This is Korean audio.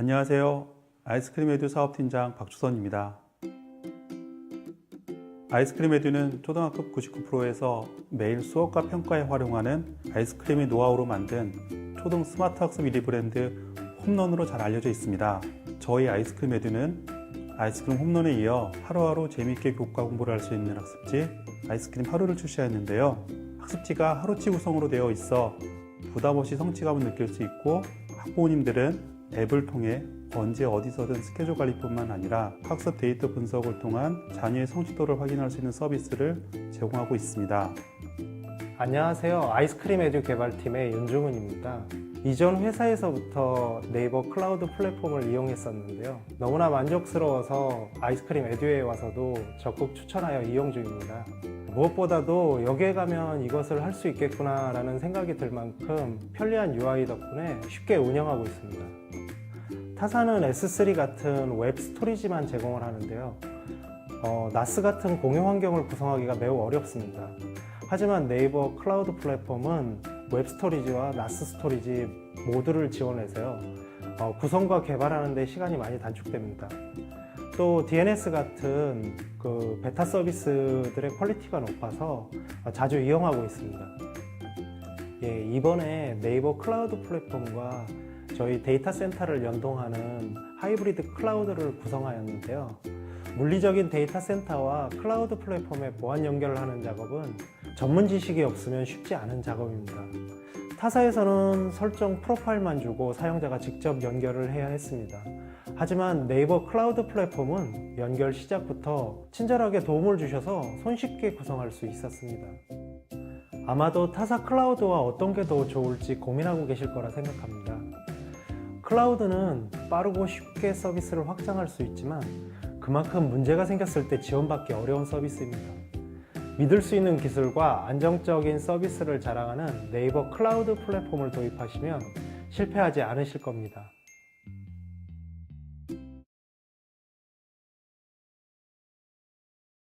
안녕하세요. 아이스크림 에듀 사업팀장 박주선입니다. 아이스크림 에듀는 초등학급 99%에서 매일 수업과 평가에 활용하는 아이스크림의 노하우로 만든 초등 스마트 학습 1위 브랜드 홈런으로 잘 알려져 있습니다. 저희 아이스크림 에듀는 아이스크림 홈런에 이어 하루하루 재미있게 교과 공부를 할 수 있는 학습지 아이스크림 하루를 출시하였는데요. 학습지가 하루치 구성으로 되어 있어 부담 없이 성취감을 느낄 수 있고 학부모님들은 앱을 통해 언제 어디서든 스케줄 관리뿐만 아니라 학습 데이터 분석을 통한 자녀의 성취도를 확인할 수 있는 서비스를 제공하고 있습니다. 안녕하세요. 아이스크림 에듀 개발팀의 윤중훈입니다. 이전 회사에서부터 네이버 클라우드 플랫폼을 이용했었는데요. 너무나 만족스러워서 아이스크림 에듀에 와서도 적극 추천하여 이용 중입니다. 무엇보다도 여기에 가면 이것을 할 수 있겠구나라는 생각이 들 만큼 편리한 UI 덕분에 쉽게 운영하고 있습니다. 타사는 S3 같은 웹 스토리지만 제공을 하는데요. 어, 나스 같은 공유 환경을 구성하기가 매우 어렵습니다. 하지만 네이버 클라우드 플랫폼은 웹 스토리지와 나스 스토리지 모두를 지원해서요. 어, 구성과 개발하는 데 시간이 많이 단축됩니다. 또 DNS 같은 그 베타 서비스들의 퀄리티가 높아서 자주 이용하고 있습니다. 예, 이번에 네이버 클라우드 플랫폼과 저희 데이터 센터를 연동하는 하이브리드 클라우드를 구성하였는데요. 물리적인 데이터 센터와 클라우드 플랫폼의 보안 연결을 하는 작업은 전문 지식이 없으면 쉽지 않은 작업입니다. 타사에서는 설정 프로파일만 주고 사용자가 직접 연결을 해야 했습니다. 하지만 네이버 클라우드 플랫폼은 연결 시작부터 친절하게 도움을 주셔서 손쉽게 구성할 수 있었습니다. 아마도 타사 클라우드와 어떤 게 더 좋을지 고민하고 계실 거라 생각합니다. 클라우드는 빠르고 쉽게 서비스를 확장할 수 있지만 그만큼 문제가 생겼을 때 지원받기 어려운 서비스입니다. 믿을 수 있는 기술과 안정적인 서비스를 자랑하는 네이버 클라우드 플랫폼을 도입하시면 실패하지 않으실 겁니다.